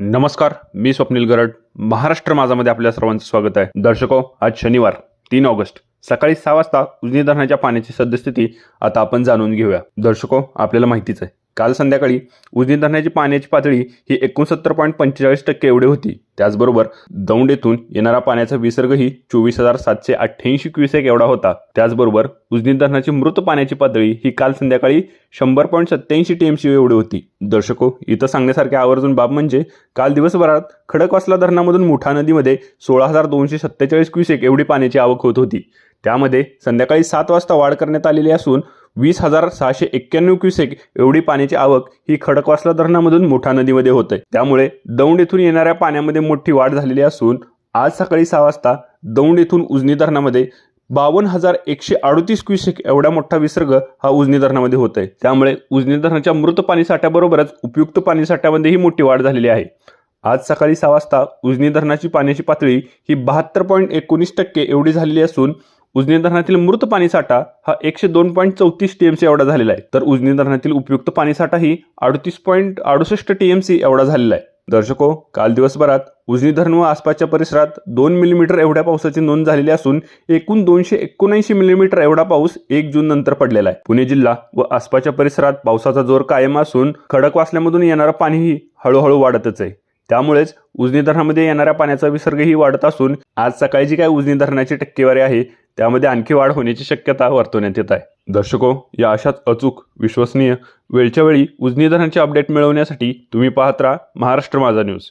नमस्कार मी स्वप्नील गरड. महाराष्ट्र माझामध्ये आपल्या सर्वांचं स्वागत आहे. दर्शको आज शनिवार तीन ऑगस्ट. सकाळी सहा वाजता उजनी धरणाच्या पाण्याची सद्यस्थिती आता आपण जाणून घेऊया. दर्शको आपल्याला माहितीच आहे. काल संध्याकाळी उजनी धरणाची पाण्याची पातळी ही एकोणसत्तर पॉईंट पंचेचाळीस टक्के एवढी होती. त्याचबरोबर दौंड येथून येणारा पाण्याचा विसर्गही चोवीस हजार सातशे अठ्ठ्याऐंशी क्युसेक एवढा होता. त्याचबरोबर उजनी धरणाची मृत पाण्याची पातळी ही काल संध्याकाळी शंभर पॉईंट सत्याऐंशी टी एवढी होती. दर्शको इथं सांगण्यासारख्या आवर्जून बाब म्हणजे काल दिवसभरात खडकवासला धरणामधून मुठा नदीमध्ये सोळा हजार दोनशे सत्तेचाळीस क्युसेक एवढी पाण्याची आवक होत होती. त्यामध्ये संध्याकाळी सात वाजता वाढ करण्यात आलेली असून वीस हजार सहाशे एक्क्याण्णव क्युसेक एवढी पाण्याची आवक ही खडकवासला धरणामधून मुठा नदीमध्ये होत. आहे त्यामुळे दौंड येथून येणाऱ्या पाण्यामध्ये मोठी वाढ झालेली असून आज सकाळी सहा वाजता दौंड येथून उजनी धरणामध्ये बावन्न हजार एकशे अडतीस क्युसेक एवढा मोठा विसर्ग हा उजनी धरणामध्ये होत आहे त्यामुळे उजनी धरणाच्या मृत पाणी साठ्याबरोबरच उपयुक्त पाणी साठ्यामध्येही मोठी वाढ झालेली आहे. आज सकाळी सहा वाजता उजनी धरणाची पाण्याची पातळी ही बहात्तर पॉईंट एकोणीस टक्के एवढी झालेली असून उजनी धरणातील मृत पाणी साठा हा एकशे दोन पॉईंट चौतीस टीएमसी एवढा झालेला आहे. तर उजनी धरणातील उपयुक्त पाणी साठा ही अडतीस पॉईंट अडुसष्ट टीएमसी एवढा झालेला आहे. दर्शको काल दिवसभरात उजनी धरण व आसपासच्या परिसरात दोन मिलीमीटर एवढ्या पावसाची नोंद झालेली असून एकूण दोनशे एकोणऐंशी मिलीमीटर एवढा पाऊस एक जून नंतर पडलेला आहे. पुणे जिल्हा व आसपासच्या परिसरात पावसाचा जोर कायम असून खडकवासल्यामधून येणारं पाणीही हळूहळू वाढतच आहे. त्यामुळेच उजनी धरणामध्ये येणाऱ्या पाण्याचा विसर्गही वाढत असून आज सकाळी जी काय उजनी धरणाची टक्केवारी आहे त्यामध्ये आणखी वाढ होण्याची शक्यता वर्तवण्यात येत आहे. दर्शको या अशाच अचूक विश्वसनीय वेळच्या वेळी उजनी धरणाचे अपडेट मिळवण्यासाठी तुम्ही पाहत राहा महाराष्ट्र माझा न्यूज.